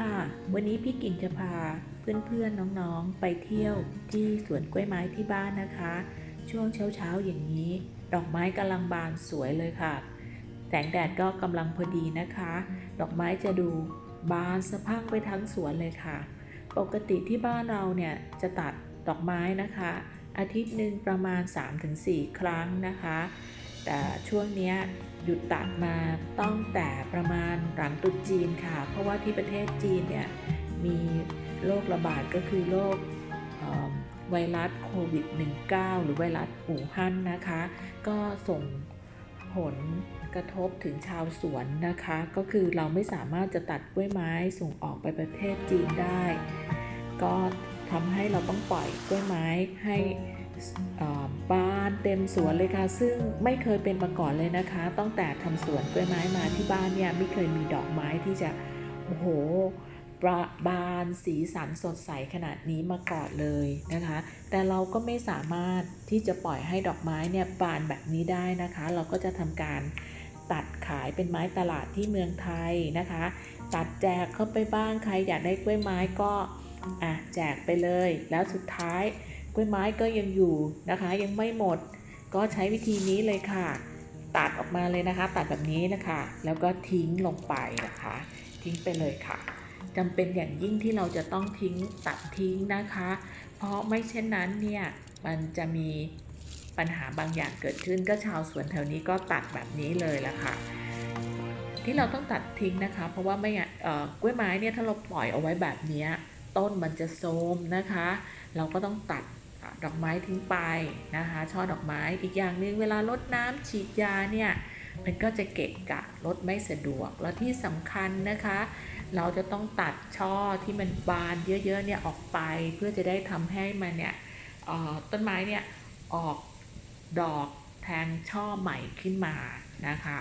ค่ะ วันนี้พี่กิ่งจะพาเพื่อนๆน้องๆไปเที่ยวที่สวนกล้วยไม้ที่บ้านนะคะ ช่วงเช้าๆอย่างนี้ ดอกไม้กำลังบานสวยเลยค่ะ แสงแดดก็กำลังพอดีนะคะ ดอกไม้จะดูบานสะพรั่งไปทั้งสวนเลยค่ะ ปกติที่บ้านเราเนี่ยจะตัดดอกไม้นะคะ อาทิตย์หนึ่งประมาณ 3-4 ครั้งนะคะ แต่ช่วงเนี้ยหยุดตัดมาตั้งแต่ประมาณหลังตรุษจีนค่ะ เพราะว่าที่ประเทศจีนเนี่ยมีโรคระบาดก็คือโรคไวรัสโควิด -19 หรือไวรัสอู่ฮั่นนะคะ ก็ส่งผลกระทบถึงชาวสวนนะคะ ก็คือเราไม่สามารถจะตัดกล้วยไม้ส่งออกไปประเทศจีนได้ ก็ทำให้เราต้องปล่อยกล้วยไม้ให้ บานเต็มสวนเลยค่ะ ซึ่งไม่เคยเป็นมาก่อนเลยนะคะตั้งแต่ทำสวนกล้วยไม้มาที่บ้านเนี่ยไม่เคยมีดอกไม้ที่จะโอ้โหประบานสีสันสดใสขนาดนี้มาก่อนเลยนะคะ แต่เราก็ไม่สามารถที่จะปล่อยให้ดอกไม้เนี่ยบานแบบนี้ได้นะคะ เราก็จะทำการตัดขายเป็นไม้ตลาดที่เมืองไทยนะคะ ตัดแจกเข้าไปบ้างใครอยากได้กล้วยไม้ก็อะแจกไปเลย แล้วสุดท้าย กล้วยไม้ก็ยังอยู่นะคะ ยังไม่หมด ก็ใช้วิธีนี้เลยค่ะ ตัดออกมาเลยนะคะ ตัดแบบนี้นะคะ แล้วก็ทิ้งลงไปนะคะ ทิ้งไปเลยค่ะจำเป็นอย่างยิ่งที่เราจะต้องทิ้งตัดทิ้งนะคะ เพราะไม่เช่นนั้นเนี่ยมันจะมีปัญหาบางอย่างเกิดขึ้นก็ชาวสวนแถวนี้ก็ตัดแบบนี้เลยละค่ะ ที่เราต้องตัดทิ้งนะคะ เพราะว่าไม่กล้วยไม้เนี่ยถ้าเราปล่อยเอาไว้แบบนี้ต้นมันจะโทรมนะคะ เราก็ต้องตัด ดอกไม้ทิ้งไปนะคะช่อดอกไม้อีกอย่างหนึ่งเวลารดน้ำฉีดยาเนี่ยมันก็จะเกะกะรดไม่สะดวก แล้วที่สำคัญนะคะ เราจะต้องตัดช่อที่มันบานเยอะๆเนี่ยออกไปเพื่อจะได้ทำให้มันเนี่ยต้นไม้เนี่ยออกดอกแทงช่อใหม่ขึ้นมานะคะ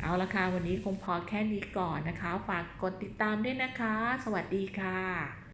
เอาละค่ะวันนี้คงพอแค่นี้ก่อนนะคะ ฝากกดติดตามด้วยนะคะ สวัสดีค่ะ